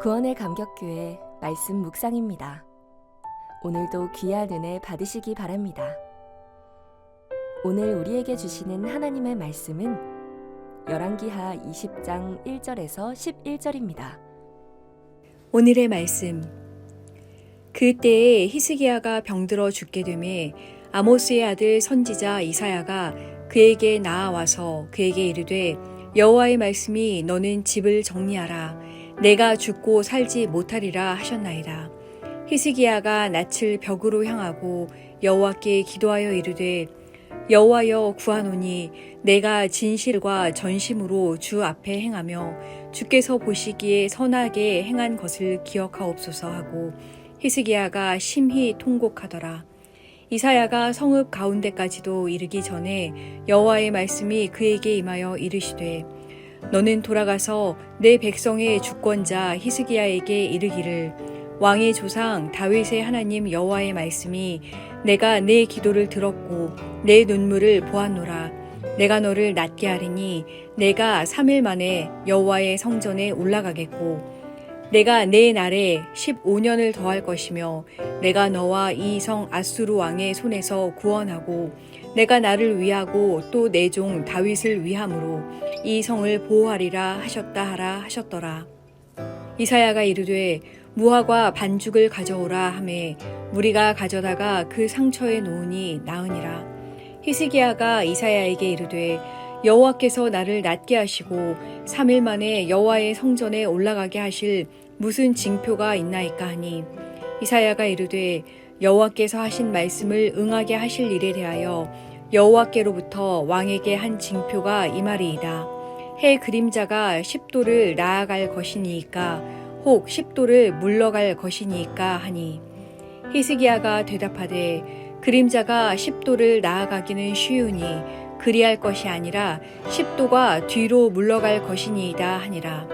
구원의 감격교회 말씀 묵상입니다. 오늘도 귀한 은혜 받으시기 바랍니다. 오늘 우리에게 주시는 하나님의 말씀은 열왕기하 20장 1절에서 11절입니다. 오늘의 말씀. 그때에 히스기야가 병들어 죽게 되매 아모스의 아들 선지자 이사야가 그에게 나아와서 그에게 이르되 여호와의 말씀이 너는 집을 정리하라 내가 죽고 살지 못하리라 하셨나이다. 히스기야가 낯을 벽으로 향하고 여호와께 기도하여 이르되 여호와여 구하노니 내가 진실과 전심으로 주 앞에 행하며 주께서 보시기에 선하게 행한 것을 기억하옵소서 하고 히스기야가 심히 통곡하더라. 이사야가 성읍 가운데까지도 이르기 전에 여호와의 말씀이 그에게 임하여 이르시되 너는 돌아가서 내 백성의 주권자 히스기야에게 이르기를 왕의 조상 다윗의 하나님 여호와의 말씀이 내가 내 기도를 들었고 내 눈물을 보았노라. 내가 너를 낫게 하리니 내가 3일 만에 여호와의 성전에 올라가겠고 내가 내 날에 15년을 더할 것이며 내가 너와 이 성 아수르 왕의 손에서 구원하고 내가 나를 위하고 또 내 종 다윗을 위함으로 이 성을 보호하리라 하셨다 하라 하셨더라. 이사야가 이르되 무화과 반죽을 가져오라 하매 무리가 가져다가 그 상처에 놓으니 나으니라. 히스기야가 이사야에게 이르되 여호와께서 나를 낫게 하시고 3일 만에 여호와의 성전에 올라가게 하실 무슨 징표가 있나이까 하니 이사야가 이르되 여호와께서 하신 말씀을 응하게 하실 일에 대하여 여호와께로부터 왕에게 한 징표가 이 말이이다. 해 그림자가 10도를 나아갈 것이니이까 혹 10도를 물러갈 것이니이까 하니 히스기야가 대답하되 그림자가 10도를 나아가기는 쉬우니 그리할 것이 아니라 10도가 뒤로 물러갈 것이니이다 하니라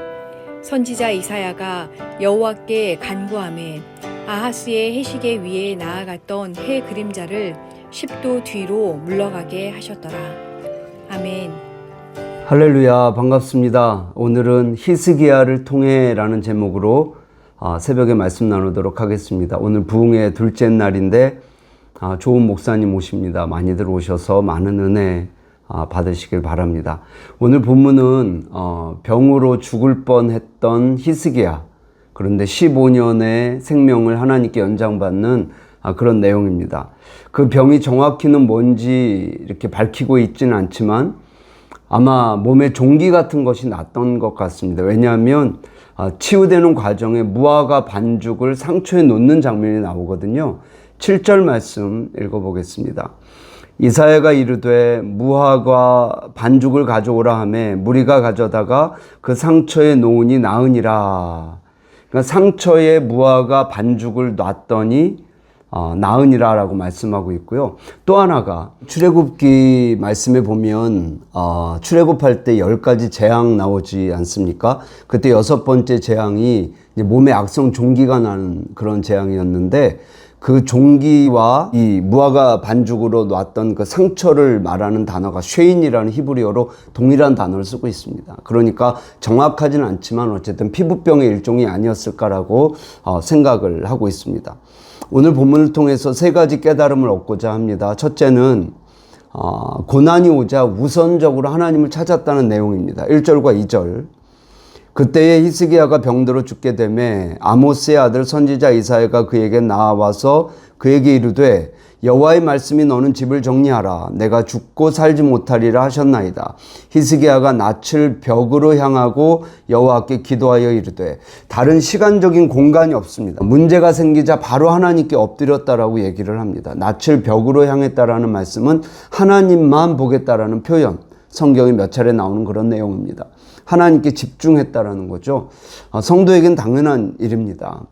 선지자 이사야가 여호와께 간구함에 아하스의 해시계 위에 나아갔던 해 그림자를 10도 뒤로 물러가게 하셨더라 아멘 할렐루야 반갑습니다. 오늘은 히스기야를 통해라는 제목으로 아, 새벽에 말씀 나누도록 하겠습니다. 오늘 부흥의 둘째 날인데 아, 좋은 목사님 오십니다. 많이들 오셔서 많은 은혜 아, 받으시길 바랍니다. 오늘 본문은 어, 병으로 죽을 뻔했던 히스기야 그런데 15년의 생명을 하나님께 연장받는 아, 그런 내용입니다. 그 병이 정확히는 뭔지 이렇게 밝히고 있지는 않지만 아마 몸에 종기 같은 것이 났던 것 같습니다. 왜냐하면 아, 치유되는 과정에 무화과 반죽을 상처에 놓는 장면이 나오거든요. 7절 말씀 읽어보겠습니다. 이사야가 이르되 무화과 반죽을 가져오라 하매 무리가 가져다가 그 상처에 놓으니 나으니라. 그러니까 상처에 무화과 반죽을 놨더니 어, 나으니라라고 말씀하고 있고요. 또 하나가 출애굽기 말씀에 보면 어, 출애굽할 때 열 가지 재앙 나오지 않습니까? 그때 여섯 번째 재앙이 몸에 악성 종기가 나는 그런 재앙이었는데 그 종기와 이 무화과 반죽으로 놨던 그 상처를 말하는 단어가 쉐인이라는 히브리어로 동일한 단어를 쓰고 있습니다. 그러니까 정확하지는 않지만 어쨌든 피부병의 일종이 아니었을까라고 어, 생각을 하고 있습니다. 오늘 본문을 통해서 세 가지 깨달음을 얻고자 합니다. 첫째는 어, 고난이 오자 우선적으로 하나님을 찾았다는 내용입니다. 1절과 2절. 그때에 히스기야가 병들어 죽게 되매 아모스의 아들 선지자 이사야가 그에게 나와서 그에게 이르되 여호와의 말씀이 너는 집을 정리하라 내가 죽고 살지 못하리라 하셨나이다 히스기야가 낯을 벽으로 향하고 여호와께 기도하여 이르되 다른 시간적인 공간이 없습니다 문제가 생기자 바로 하나님께 엎드렸다라고 얘기를 합니다 낯을 벽으로 향했다라는 말씀은 하나님만 보겠다라는 표현 성경에 몇 차례 나오는 그런 내용입니다. 하나님께 집중했다라는 거죠. 어, 성도에겐 당연한 일입니다.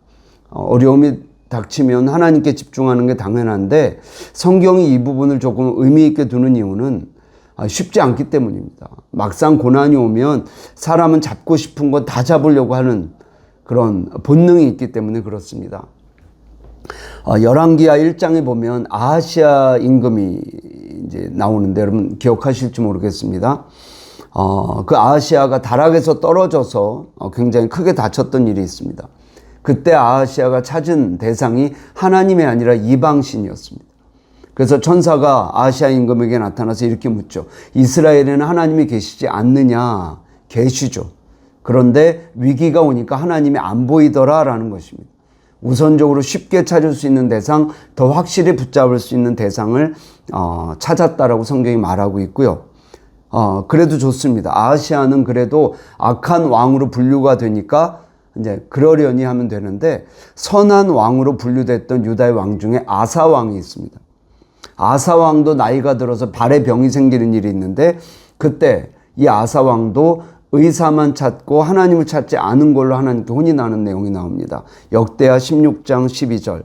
어, 어려움이 닥치면 하나님께 집중하는 게 당연한데 성경이 이 부분을 조금 의미 있게 두는 이유는 아, 쉽지 않기 때문입니다. 막상 고난이 오면 사람은 잡고 싶은 건 다 잡으려고 하는 그런 본능이 있기 때문에 그렇습니다. 어, 열왕기하 1장에 보면 아하시아 임금이 이제 나오는데 여러분 기억하실지 모르겠습니다. 어, 그 아하시아가 다락에서 떨어져서 어, 굉장히 크게 다쳤던 일이 있습니다. 그때 아하시아가 찾은 대상이 하나님이 아니라 이방신이었습니다. 그래서 천사가 아시아 임금에게 나타나서 이렇게 묻죠. 이스라엘에는 하나님이 계시지 않느냐? 계시죠. 그런데 위기가 오니까 하나님이 안 보이더라라는 것입니다. 우선적으로 쉽게 찾을 수 있는 대상, 더 확실히 붙잡을 수 있는 대상을 어, 찾았다라고 성경이 말하고 있고요. 어, 그래도 좋습니다. 아시아는 그래도 악한 왕으로 분류가 되니까 이제 그러려니 하면 되는데 선한 왕으로 분류됐던 유다의 왕 중에 아사 왕이 있습니다. 아사 왕도 나이가 들어서 발에 병이 생기는 일이 있는데 그때 이 아사 왕도 의사만 찾고 하나님을 찾지 않은 걸로 하나님께 혼이 나는 내용이 나옵니다. 역대하 16장 12절.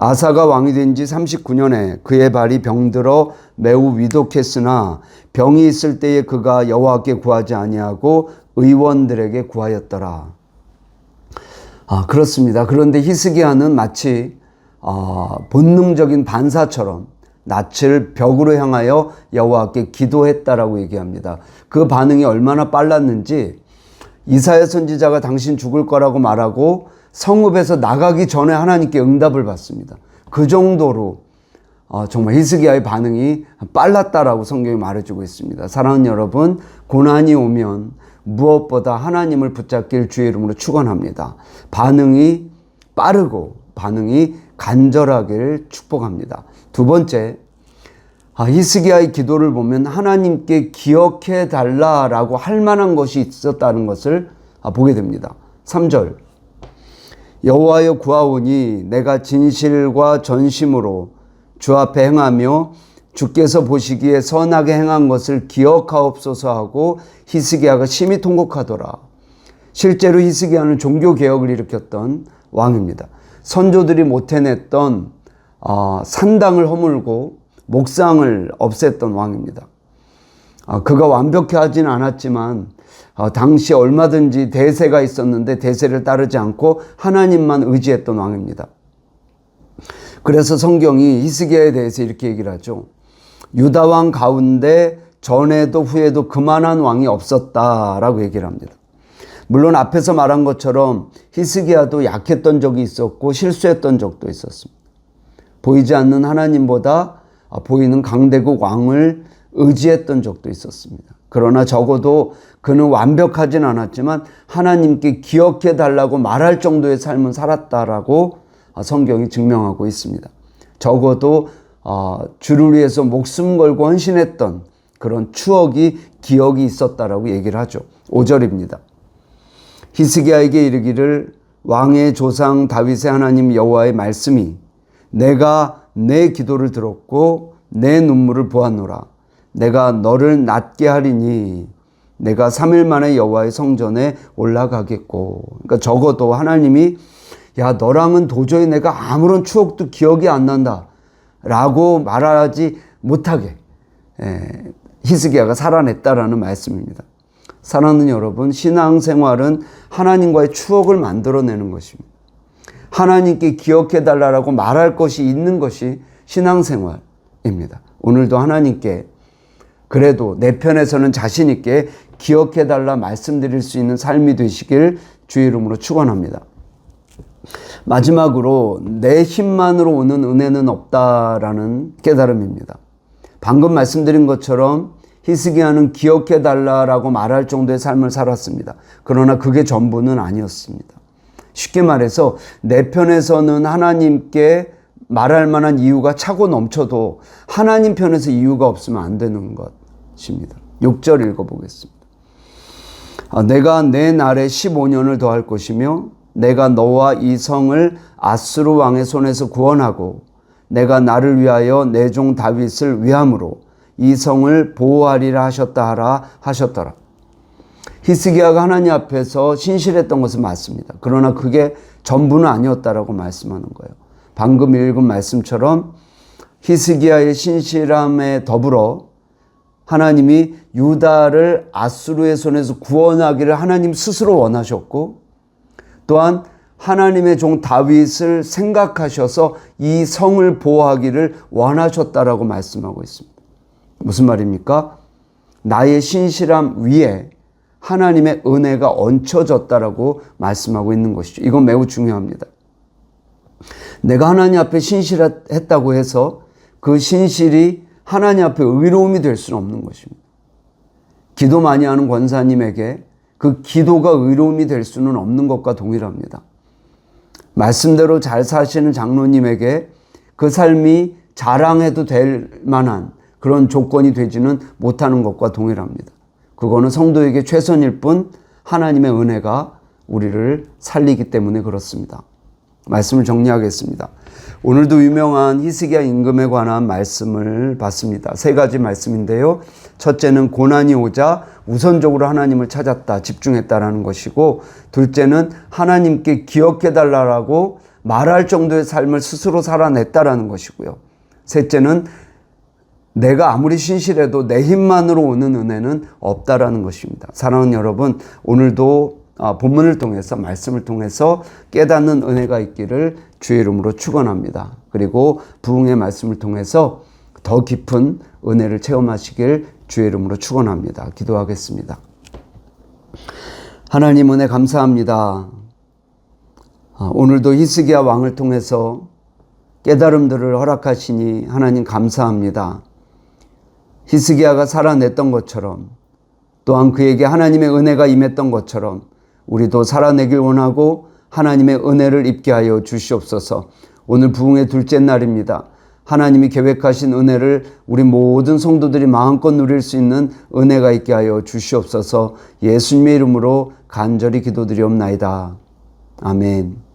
아사가 왕이 된 지 39년에 그의 발이 병들어 매우 위독했으나 병이 있을 때에 그가 여호와께 구하지 아니하고 의원들에게 구하였더라. 아, 그렇습니다. 그런데 히스기야는 마치 아, 본능적인 반사처럼 낯을 벽으로 향하여 여호와께 기도했다라고 얘기합니다. 그 반응이 얼마나 빨랐는지 이사야 선지자가 당신 죽을 거라고 말하고 성읍에서 나가기 전에 하나님께 응답을 받습니다. 그 정도로 어, 정말 히스기야의 반응이 빨랐다라고 성경이 말해주고 있습니다. 사랑하는 여러분, 고난이 오면 무엇보다 하나님을 붙잡길 주의 이름으로 축원합니다. 반응이 빠르고 반응이 간절하길 축복합니다. 두 번째, 아, 히스기야의 기도를 보면 하나님께 기억해 달라라고 할 만한 것이 있었다는 것을 아, 보게 됩니다. 3절. 여호와여 구하오니 내가 진실과 전심으로 주 앞에 행하며 주께서 보시기에 선하게 행한 것을 기억하옵소서 하고 히스기야가 심히 통곡하더라. 실제로 히스기야는 종교 개혁을 일으켰던 왕입니다. 선조들이 못 해냈던 어, 산당을 허물고 목상을 없앴던 왕입니다. 어, 그가 완벽히 하지는 않았지만 어, 당시 얼마든지 대세가 있었는데 대세를 따르지 않고 하나님만 의지했던 왕입니다. 그래서 성경이 히스기야에 대해서 이렇게 얘기를 하죠. 유다 왕 가운데 전에도 후에도 그만한 왕이 없었다라고 얘기를 합니다. 물론 앞에서 말한 것처럼 히스기야도 약했던 적이 있었고 실수했던 적도 있었습니다. 보이지 않는 하나님보다 보이는 강대국 왕을 의지했던 적도 있었습니다. 그러나 적어도 그는 완벽하진 않았지만 하나님께 기억해 달라고 말할 정도의 삶은 살았다라고 성경이 증명하고 있습니다. 적어도 어, 주를 위해서 목숨 걸고 헌신했던 그런 추억이 기억이 있었다라고 얘기를 하죠. 5절입니다. 히스기야에게 이르기를 왕의 조상 다윗의 하나님 여호와의 말씀이 내가 내 기도를 들었고 내 눈물을 보았노라. 내가 너를 낫게 하리니 내가 3일 만에 여호와의 성전에 올라가겠고. 그러니까 적어도 하나님이 야 너랑은 도저히 내가 아무런 추억도 기억이 안 난다. 라고 말하지 못하게 예, 히스기야가 살아냈다라는 말씀입니다. 사랑하는 여러분, 신앙생활은 하나님과의 추억을 만들어내는 것입니다. 하나님께 기억해 달라고 말할 것이 있는 것이 신앙생활입니다. 오늘도 하나님께 그래도 내 편에서는 자신 있게 기억해 달라 말씀드릴 수 있는 삶이 되시길 주의 이름으로 축원합니다. 마지막으로 내 힘만으로 오는 은혜는 없다라는 깨달음입니다. 방금 말씀드린 것처럼 히스기야는 기억해 달라라고 말할 정도의 삶을 살았습니다. 그러나 그게 전부는 아니었습니다. 쉽게 말해서 내 편에서는 하나님께 말할 만한 이유가 차고 넘쳐도 하나님 편에서 이유가 없으면 안 되는 것입니다. 6절 읽어보겠습니다. 아, 내가 내 날에 15년을 더할 것이며 내가 너와 이 성을 아스루 왕의 손에서 구원하고 내가 나를 위하여 내 종 다윗을 위함으로 이 성을 보호하리라 하셨다 하라 하셨더라. 히스기야가 하나님 앞에서 신실했던 것은 맞습니다. 그러나 그게 전부는 아니었다라고 말씀하는 거예요. 방금 읽은 말씀처럼 히스기야의 신실함에 더불어 하나님이 유다를 아수르의 손에서 구원하기를 하나님 스스로 원하셨고 또한 하나님의 종 다윗을 생각하셔서 이 성을 보호하기를 원하셨다라고 말씀하고 있습니다. 무슨 말입니까? 나의 신실함 위에 하나님의 은혜가 얹혀졌다라고 말씀하고 있는 것이죠. 이건 매우 중요합니다. 내가 하나님 앞에 신실했다고 해서 그 신실이 하나님 앞에 의로움이 될 수는 없는 것입니다. 기도 많이 하는 권사님에게 그 기도가 의로움이 될 수는 없는 것과 동일합니다. 말씀대로 잘 사시는 장로님에게 그 삶이 자랑해도 될 만한 그런 조건이 되지는 못하는 것과 동일합니다. 그거는 성도에게 최선일 뿐 하나님의 은혜가 우리를 살리기 때문에 그렇습니다. 말씀을 정리하겠습니다. 오늘도 유명한 히스기야 임금에 관한 말씀을 봤습니다. 세 가지 말씀인데요. 첫째는 고난이 오자 우선적으로 하나님을 찾았다, 집중했다라는 것이고, 둘째는 하나님께 기억해 달라라고 말할 정도의 삶을 스스로 살아냈다라는 것이고요. 셋째는 내가 아무리 신실해도 내 힘만으로 오는 은혜는 없다라는 것입니다. 사랑하는 여러분, 오늘도 아, 본문을 통해서 말씀을 통해서 깨닫는 은혜가 있기를 주의 이름으로 축원합니다. 그리고 부흥의 말씀을 통해서 더 깊은 은혜를 체험하시길 주의 이름으로 축원합니다. 기도하겠습니다. 하나님 은혜 감사합니다. 아, 오늘도 히스기야 왕을 통해서 깨달음들을 허락하시니 하나님 감사합니다. 히스기야가 살아냈던 것처럼 또한 그에게 하나님의 은혜가 임했던 것처럼 우리도 살아내길 원하고 하나님의 은혜를 입게 하여 주시옵소서. 오늘 부흥의 둘째 날입니다. 하나님이 계획하신 은혜를 우리 모든 성도들이 마음껏 누릴 수 있는 은혜가 있게 하여 주시옵소서. 예수님의 이름으로 간절히 기도드리옵나이다. 아멘.